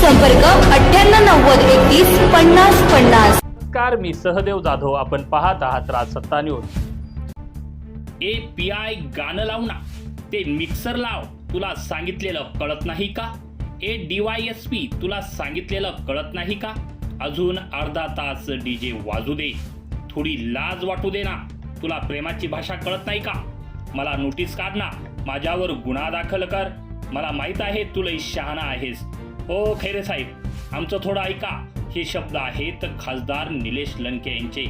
संपर्क अठ्ठ्याण्णव नव्वद एकतीस पन्नास पन्नास. नमस्कार मी सहदेव जाधव. आपण पाहत आहात Rajsatta news. A P I गाणं लाव ना. ते मिक्सर लाव. तुला सांगितलेलं कळत नाही का? A D Y S P तुला सांगितलेलं कळत नाही का? अजून अर्धा तास डीजे वाजू दे. थोडी लाज वाटू दे ना. तुला प्रेमाची भाषा कळत नाही का? मला नोटीस काढ ना. माझ्यावर गुन्हा दाखल कर. मला माहीत आहे तुला शहाणा आहेस. ओ खैरे साहेब. आमचं थोडं ऐका. हे शब्द आहेत खासदार निलेश लंके यांचे.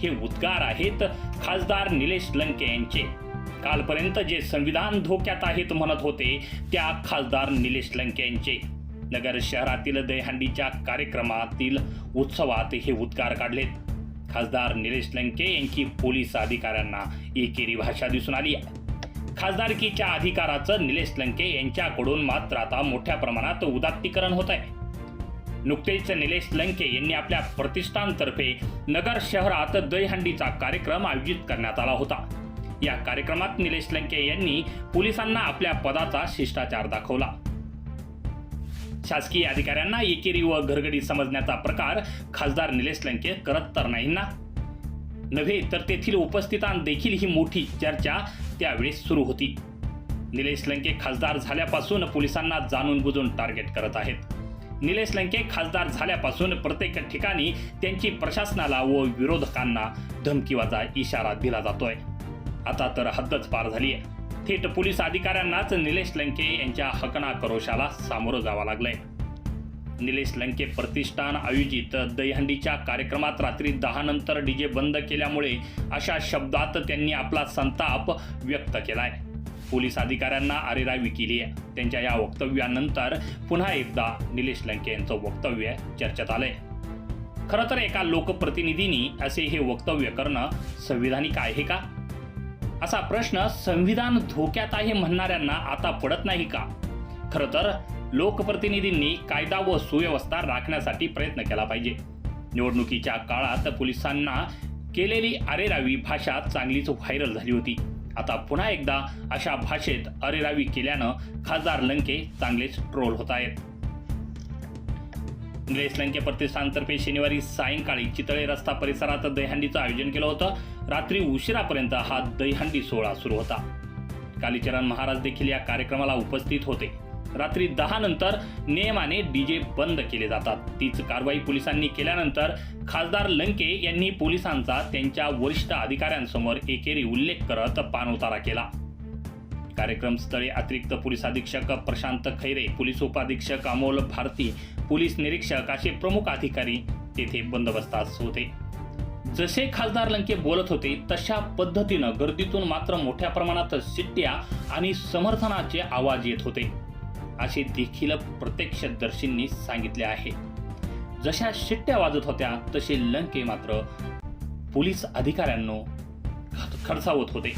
हे उद्गार आहेत खासदार निलेश लंके यांचे. कालपर्यंत जे संविधान धोक्यात आहेत म्हणत होते त्या खासदार निलेश लंके यांचे. नगर शहरातील दहीहंडीच्या कार्यक्रमातील उत्सवात हे उद्गार काढलेत. खासदार निलेश लंके यांची पोलीस अधिकाऱ्यांना एकेरी भाषा दिसून आली. आहे खासदारकीच्या अधिकाराचं निलेश लंके यांच्याकडून मात्र आता मोठ्या प्रमाणात उदात्तीकरण होत आहे नुकतेच निलेश लंके यांनी आपल्या प्रतिष्ठानतर्फे नगर शहरात दहीहंडीचा कार्यक्रम आयोजित करण्यात आला होता. या कार्यक्रमात निलेश लंके यांनी पोलिसांना आपल्या पदाचा शिष्टाचार दाखवला. शासकीय अधिकाऱ्यांना एकेरी व घरगडी समजण्याचा प्रकार खासदार निलेश लंके करत तर नाही ना नव्हे तर तेथील उपस्थितांदेखील ही मोठी चर्चा त्यावेळेस सुरू होती. निलेश लंके खासदार झाल्यापासून पोलिसांना जाणून बुजून टार्गेट करत आहेत. निलेश लंके खासदार झाल्यापासून प्रत्येक ठिकाणी त्यांची प्रशासनाला व विरोधकांना धमकीवाचा इशारा दिला जातोय. आता तर हद्दच पार झाली आहे थेट पोलीस अधिकाऱ्यांनाच निलेश लंके यांच्या हकना करोशाला सामोरं जावं लागलंय. निलेश लंके प्रतिष्ठान आयोजित दहीहंडीच्या कार्यक्रमात रात्री दहा नंतर डीजे बंद केल्यामुळे अशा शब्दात त्यांनी आपला संताप व्यक्त केलाय. पोलीस अधिकाऱ्यांना अरेरा केली आहे. त्यांच्या या वक्तव्यानंतर पुन्हा एकदा निलेश लंके यांचं वक्तव्य चर्चेत आलंय. खरं तर एका लोकप्रतिनिधींनी असे हे वक्तव्य करणं संविधानिक आहे का? असा प्रश्न संविधान धोक्यात आहे म्हणणाऱ्यांना आता पडत नाही का? खरं तर लोकप्रतिनिधींनी कायदा व सुव्यवस्था राखण्यासाठी प्रयत्न केला पाहिजे. निवडणुकीच्या काळात पोलिसांना केलेली अरेरावी भाषा चांगलीच व्हायरल झाली होती. आता पुन्हा एकदा अशा भाषेत अरेरावी केल्यानं खासदार लंके चांगलेच ट्रोल होत आहेत. निलेश लंके प्रतिष्ठानतर्फे शनिवारी सायंकाळी चितळे रस्ता परिसरात दहीहंडीचं आयोजन केलं होतं. रात्री उशिरापर्यंत हा दहीहंडी सोहळा सुरू होता. कालीचरण महाराज देखील या कार्यक्रमाला उपस्थित होते. रात्री दहा नंतर नियमाने डीजे बंद केले जातात. तीच कारवाई पोलिसांनी केल्यानंतर खासदार लंके यांनी पोलिसांचा त्यांच्या वरिष्ठ अधिकाऱ्यांसमोर एकेरी उल्लेख करत पानउतारा केला. कार्यक्रमस्थळी अतिरिक्त पोलीस अधीक्षक प्रशांत खैरे पोलीस उपाधीक्षक अमोल भारती पोलीस निरीक्षक असे प्रमुख अधिकारी तेथे बंदोबस्तात होते. जसे खासदार लंके बोलत होते तशा पद्धतीनं गर्दीतून मात्र मोठ्या प्रमाणात शिट्ट्या आणि समर्थनाचे आवाज येत होते. असे देखील प्रत्यक्षदर्शींनी सांगितले आहे. जशा शिट्ट्या वाजत होत्या तसे लंके मात्र पोलीस अधिकाऱ्यांनो खडसावत होते.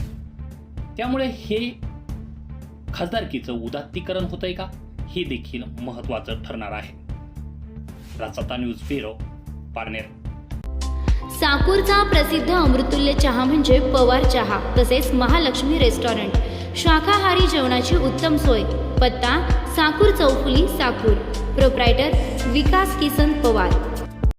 त्यामुळे हे खासदारकीचं उदात्तीकरण होतंय का? हे देखील महत्वाचं ठरणार आहे. Rajsatta news bureau Parner. साकूरचा प्रसिद्ध अमृतुल्य चहा म्हणजे पवार चहा तसेच महालक्ष्मी रेस्टॉरंट. शाकाहारी जेवणाची उत्तम सोय पत्ता साकूर चौफुली साकूर. प्रोप्रायटर विकास किसन पवार.